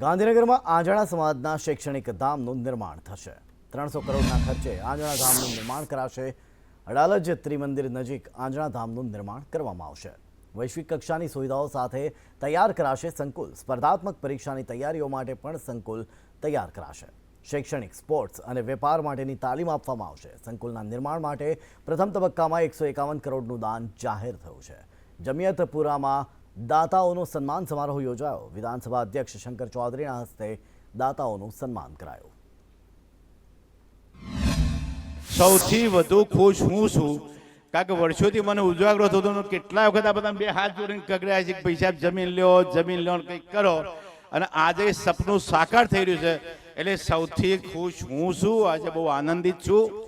ગાંધીનગરમાં આંજણા સમાજના શૈક્ષણિક ધામનું નિર્માણ થશે. ત્રણસો કરોડના ખર્ચે આંજણા ધામનું નિર્માણ કરાશે. અડાલજ ત્રિમંદિર નજીક આંજણા ધામનું નિર્માણ કરવામાં આવશે. વૈશ્વિક કક્ષાની સુવિધાઓ સાથે તૈયાર કરાશે સંકુલ. સ્પર્ધાત્મક પરીક્ષાની તૈયારીઓ માટે પણ સંકુલ તૈયાર કરાશે. શૈક્ષણિક, સ્પોર્ટ્સ અને વેપાર માટેની તાલીમ આપવામાં આવશે. સંકુલના નિર્માણ માટે પ્રથમ તબક્કામાં એકસો એકાવન કરોડનું દાન જાહેર થયું છે. જમિયતપુરામાં દાતાઓનો સન્માન સમારોહ યોજાયો. વિધાનસભા અધ્યક્ષ શંકર ચૌધરીના હસ્તે દાતાઓનું સન્માન કરાયું. સૌથી વધુ ખુશ હું છું. કારણ કે વર્ષોથી મને ઉજાગરો થતો કેટલા વખત આ બધા બે હાથ જોડીને કગડ્યા છે પૈસા જમીન લ્યો જમીન લ્યો કંઈક કરો. અને આજે સપનું સાકાર થઈ રહ્યું છે. એટલે સૌથી ખુશ હું છું. આજે બહુ આનંદિત છું.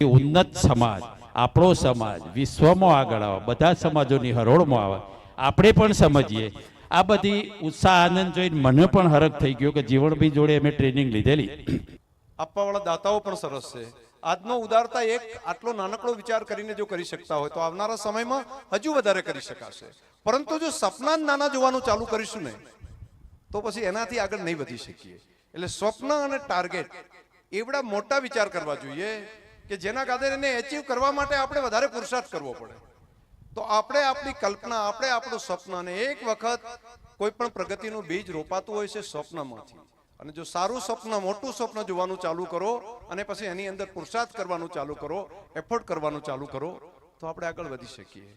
ઉન્નત સમાજ, આપણો સમાજ, વિશ્વમાં આગળ આવે, બધા સમાજોની હરોળમાં આવે. આપણે પણ સમજીએ. આ બધી ઉત્સાહ, આનંદ જોઈને મને પણ હરક થઈ ગયો કે જીવણભાઈ જોડે અમે ટ્રેનિંગ લીધેલી. આપવાવાળા દાતાઓ પણ સરસ છે. આજનો ઉદારતા એક આટલો નાનકડો વિચાર કરીને જો કરી શકતા હોય તો આવનારા સમયમાં હજુ વધારે કરી શકાશે. પરંતુ જો સપના નાના જોવાનું ચાલુ કરીશું ને, તો પછી એનાથી આગળ નહીં વધી શકીએ. એટલે સ્વપ્ન અને ટાર્ગેટ, એવડા મોટા વિચાર કરવા જોઈએ. કે જેના કારણે એને એચીવ કરવા માટે આપણે વધારે પુરુષાર્થ કરવો પડે. તો આપણે આપણી કલ્પના, આપણે આપણું સ્વપ્ન અને એક વખત કોઈ પણ પ્રગતિનું બીજ રોપાતું હોય છે સ્વપ્નમાંથી. અને જો સારું સ્વપ્ન, મોટું સ્વપ્ન જોવાનું ચાલુ કરો અને પછી એની અંદર પુરુષાર્થ કરવાનું ચાલુ કરો એફર્ટ કરવાનું ચાલુ કરો, તો આપણે આગળ વધી શકીએ.